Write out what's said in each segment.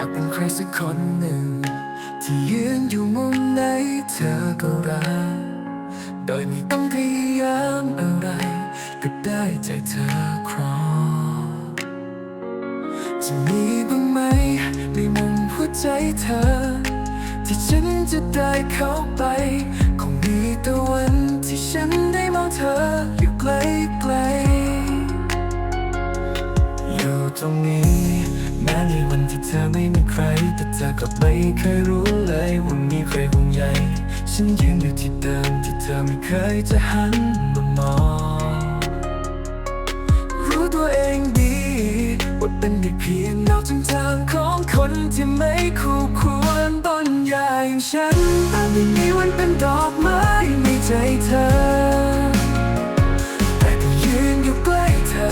ากเป็นใครสักคนหนึ่ง ที่ยืนอยู่มุมไหนเธอก็รัก โดยไม่ต้องพยายามอะไร ก็ได้ใจเธอครองจะมีบ้างไหมในมุมหัวใจเธอ ที่ฉันจะได้เข้าไป คงมีแต่วันที่ฉันได้มองเธออยู่ไกลไกลๆอยู่ตรงนี้ แม้ในวันที่เธอไม่มีใคร แต่เธอกลับไม่เคยรู้เลยว่ามีใครห่วงใยฉันยืนอยู่ที่เดิมที่เธอไม่เคยจะหันมามองรู้ตัวเองดีว่าเป็นได้เพียงเงาจางจางของคนที่ไม่คู่ควรต้นใหญ่อย่างฉันอาจไม่มีวันเป็นดอกไม้ในใจเธอ แต่ก็ยืนอยู่ใกล้เธอ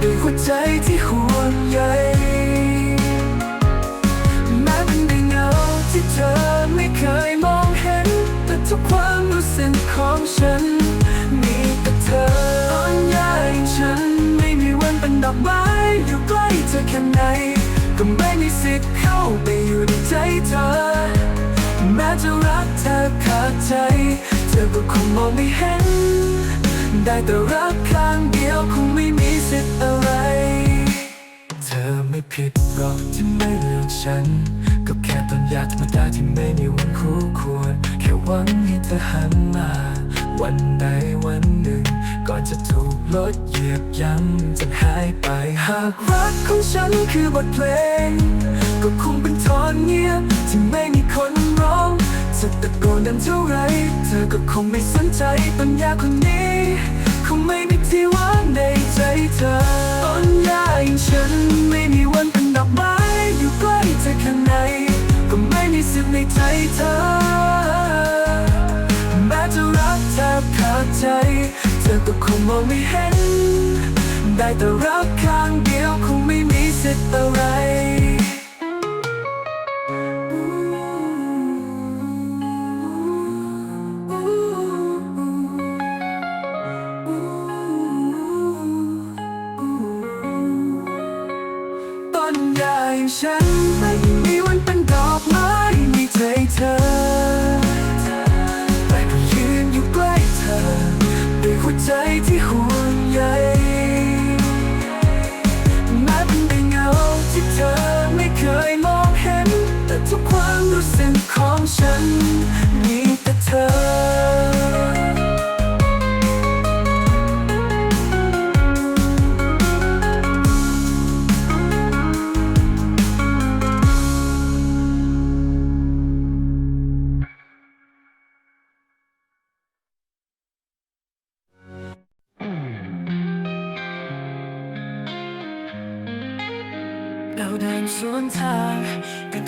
ด้วยหัวใจที่ห่วงใย เคยมองเห็น แต่ทุกความรู้สึกของฉัน มีแต่เธออ่อนใหญ่างฉัน ไม่มีวันเป็นดอกไม้อยู่ใกล้เธอแค่ไหน ก็ไม่มีสิทธิ์เข้าไปอยู่ในใจเธอ แม้จะรักเธอขาดใจ เธอก็คงมองไม่เห็น ได้แต่รักข้างเดียวคงไม่มีสิทธิ์อะไร เธอไม่ผิดหรอกที่ไม่เลือกฉัน ก็แค่ต้นยาธรรมดาที่ไม่มีวันคู่ควร แค่หวังให้เธอหันมา วันใดวันหนึ่งก่อนจะถูกรถเหยียบย้ำจนหายไป หากรักของฉันคือบทเพลง ก็คงเป็นทอนเงียบที่ไม่มีคนร้องจะตะโกนดังเท่าไรเธอก็คงไม่สนใจปัญญาคนนี้คงไม่มีที่ว่างในใจเธอต้นยาอย่างฉันไม่มีวันเป็นดอกไม้ อยู่ใกล้เธอแค่ไหนก็ไม่มีสิทธิ์ในใจเธอ แม้จะรักแทบขาดใจ เธอก็คงมองไม่เห็น ได้แต่รักข้าง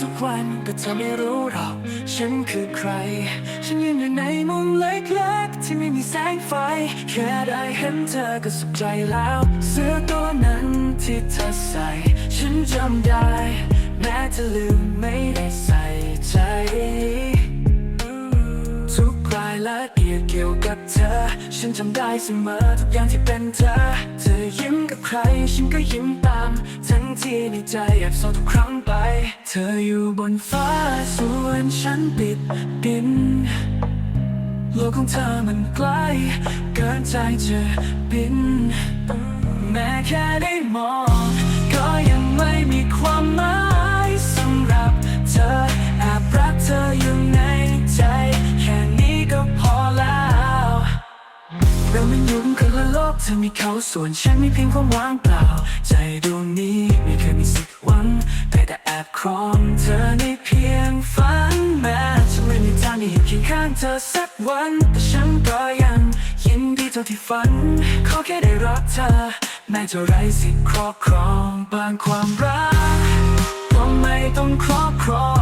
ทุกวันแต่เธอไม่รู้หรอก ฉันคือใคร ฉันยืนอยู่ในมุมเล็กๆที่ไม่มีแสงไฟ แค่ได้เห็นเธอก็สุขใจแล้ว เสื้อตัวนั้นที่เธอใส่ ฉันจำได้ แม้จะลืมไม่ได้ใส่ใจ รายละเอียดเกี่ยวกับเธอ ฉันจำได้เสมอทุกอย่างที่เป็นเธอ เธอยิ้มกับใคร ฉันก็ยิ้มตาม ทั้งที่ในใจแอบเศร้าทุกครั้งไป เธออยู่บนฟ้าส่วนฉันปิดดิน โลกของเธอมันไกล เกินใจจะบิน แม้แค่ได้มอง ก็ยังไม่มี เราไม่ยุ่งคนละโลกเธอมีเขาส่วนฉันมีเพียงความว่างเปล่า ใจดวงนี้ไม่เคยมีสิทธิ์หวังแต่แต่แอบครองเธอในเพียงฝันแม้ฉันไม่มีทางได้เห็นเคียงข้างเธอสักวันแต่ฉันก็ยังยินดีเท่าที่ฝันขอแค่ได้รักเธอแม้จะไร้สิทธิ์ครอบครองบางความรักก็ไม่ต้องครอบครอง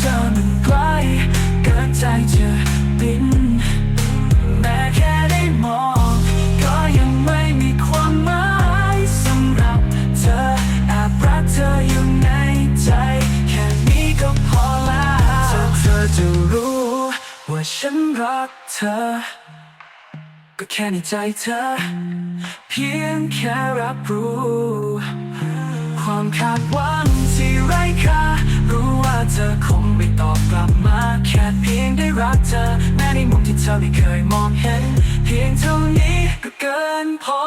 เธอมันไกลเกินใจจะบินแม้แค่ได้มองก็ยังไม่มีความหมายสำหรับเธอแอบรักเธออยู่ในใจ แค่นี้ก็พอแล้วถ้าเธอจะรู้ ว่าฉันรักเธอ ก็แค่ในใจเธอ เพียงแค่รับรู้ ความคาดหวังที่ไร้ค่า รู้ว่าเธอคงไม่ตอบกลับมา แค่เพียงได้รักเธอ แม้ในมุมที่เธอไม่เคยมองเห็น เพียงเท่านี้ก็เกินพอ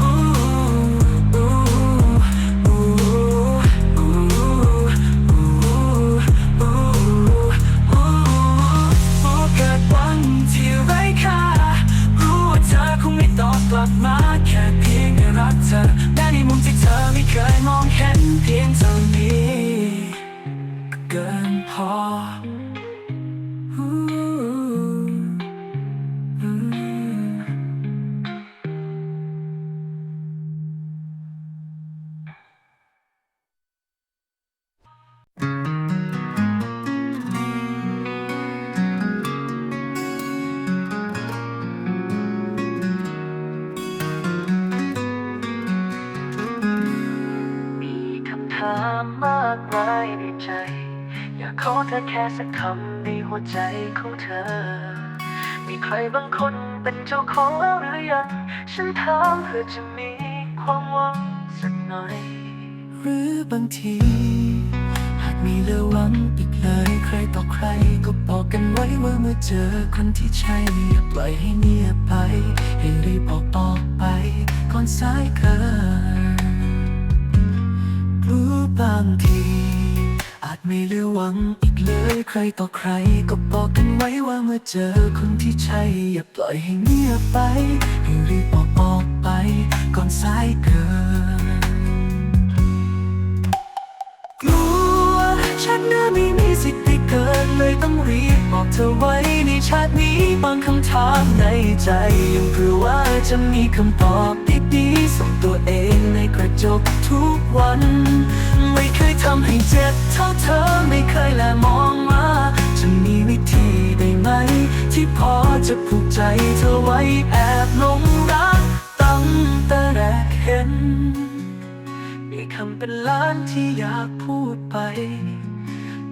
อู้อู้อู้อู้อู้อู้อู้เกิดวันที่ไร้ค่ารู้ว่าเธอคงไม่ตอบกลับมาแค่เพียงได้รักเธอแม้ในมุมที่เธอไม่เคยมองเห็นเพียงเท่า ธอแค่สักคำในหัวใจของเธอ มีใครบางคนเป็นเจ้าของแล้วหรือยัง ฉันถามเพื่อจะมีความหวังสักหน่อย หรือบางที หากมีเหลือหวังอีกเลย ใครต่อใครก็บอกกันไว้ว่าเมื่อเจอคนที่ใช่อย่าปล่อยให้เงียบไป ให้รีบบอกออกไปก่อนสายเกินรู้บางที ไม่เหลือหวังอีกเลยใครต่อใคร ก็บอกกันไว้ว่าเมื่อเจอคนที่ใช่ อย่าปล่อยให้เงียบไป ให้รีบบอกออกไป ก่อนสายเกินกลัวชาติหน้าไม่มีสิทธิ์ได้เกิดเลยต้องรีบบอกเธอไว้ในชาตินี้บางคำถามในใจ ยังเพื่อว่าจะมีคำตอบดีๆส่งตัวเองในกระจกทุกวัน จะผูกใจเธอไว้แอบหลงรักตั้งแต่แรกเห็น มีคำเป็นล้านที่อยากพูดไป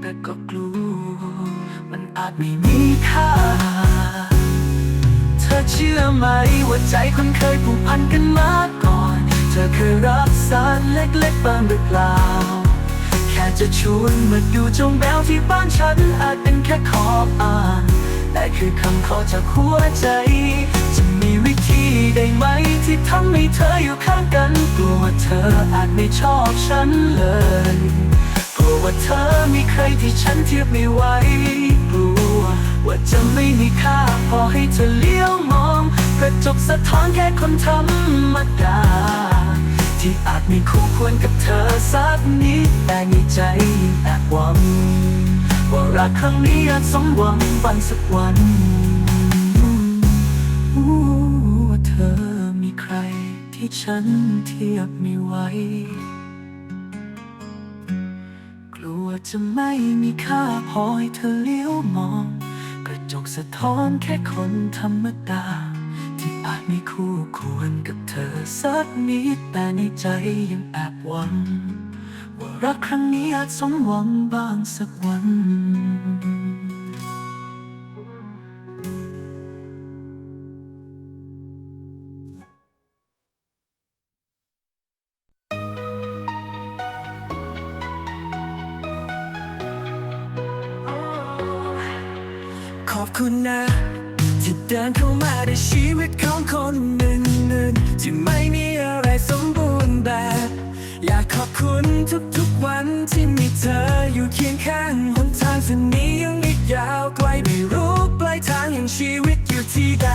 แต่ก็กลัว มันอาจไม่มีค่า เธอเชื่อไหมว่าใจคนเคยผูกพันกันมาก่อน เธอเคยรับสารเล็กๆบ้างหรือเปล่าแค่จะชวนมาดูจงแววที่บ้านฉันอาจเป็นแค่ขอบอ่าน แต่คือคำขอจากหัวใจ จะมีวิธีได้ไหมที่ทำให้เธออยู่ข้างกัน กลัวว่าเธออาจไม่ชอบฉันเลย กลัวว่าเธอมีใครที่ฉันเทียบไม่ไหว กลัวว่าจะไม่มีค่าพอให้เธอเลี้ยวมอง กระจกสะท้อนแค่คนธรรมดา ที่อาจไม่คู่ควรกับเธอสักนิดแต่ในใจยังแอบหวัง ว่ารักครั้งนี้อาจสมหวังวันสักวันว่าเธอมีใครที่ฉันเทียบไม่ไหวกลัวจะไม่มีค่าพอให้เธอเลี้ยวมอง กระจกสะท้อนแค่คนธรรมดา ที่อาจไม่คู่ควรกับเธอสักนิดแต่ในใจยังแอบหวัง ว่ารักครั้งนี้อาจสมหวังบ้างสักวัน ขอบคุณนะ ที่เดินเข้ามาในชีวิตของคน ข้างหนทางเส้นนี้ยังอีกยาวไกลไม่รู้ปลายทางอย่งชีวิตอยู่ที่ใด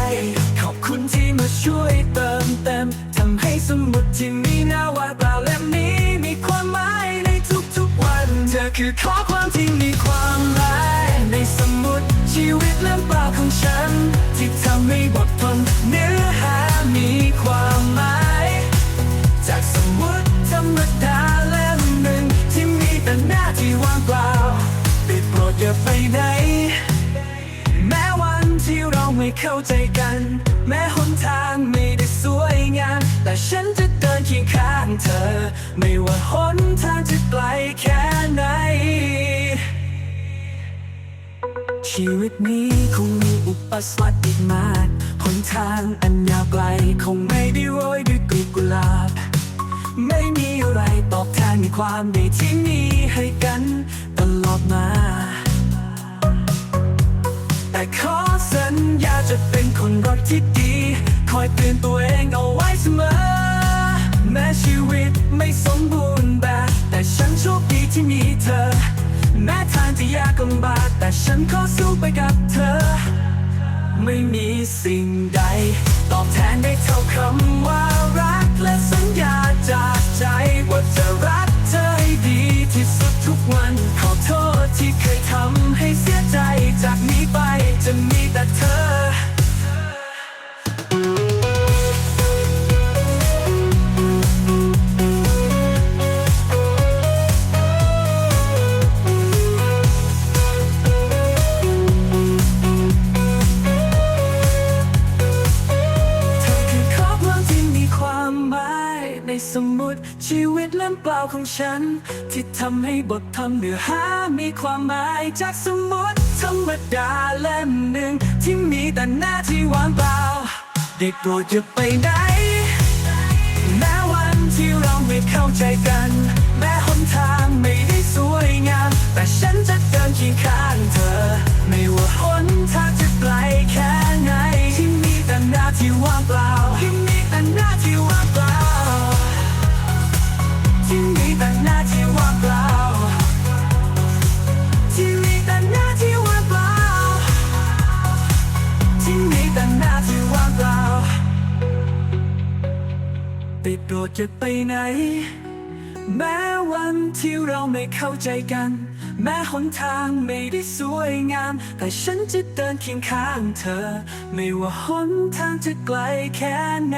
ขอบคุณที่มาช่วยเติมเต็มทำให้สมุดที่มีหน้าวาเปล่าเล่มนี้มีความหมายในทุกๆวัน เธอคือข้อความที่มีความหมายในสมุดชีวิตเล่มเปล่าของฉัน ที่ทำให้บททนเนื้อหามีความหมาย จากสมุดธรรมดาเล่มหนึ่งที่มีแต่หน้าที่ว่างเปล่า โปรดอย่าไปไหน แม้วันที่เราไม่เข้าใจกัน แม้หนทางไม่ได้สวยงาม แต่ฉันจะเดินเคียงข้างเธอ ไม่ว่าหนทางจะไกลแค่ไหน ชีวิตนี้คงมีอุปสรรคอีกมากหนทางอันยาวไกลคงไม่ได้โรยด้วยกลีบกุหลาบไม่มีอะไรตอบแทนในความดีที่มีให้กันตลอดมา ที่ดี คอยเตือนตัวเองเอาไว้เสมอ แม้ชีวิตไม่สมบูรณ์แบบ แต่ฉันโชคดีที่มีเธอ แม้ทางจะยากลำบากแต่ฉันขอสู้ไปกับเธอ ไม่มีสิ่งใด ตอบแทนได้เท่าคำว่ารัก ชีวิตเล่มเปล่าของฉัน ที่ทำให้บททำเนื้อหามีความหมายจากสมุดธรรมดาเล่มหนึ่ง ที่มีแต่หน้าที่ว่างเปล่าเด็กโปรดอย่าไปไหนแม้วันที่เราไม่เข้าใจกัน แม้หนทางไม่ได้สวยงาม แต่ฉันจะเดินเคียงข้างเธอ ไม่ว่าหนทาง ได้โปรดอย่าไปไหน แม้วันที่เราไม่เข้าใจกัน แม้หนทางไม่ได้สวยงาม แต่ฉันจะเดินเคียงข้างเธอ ไม่ว่าหนทางจะไกลแค่ไหน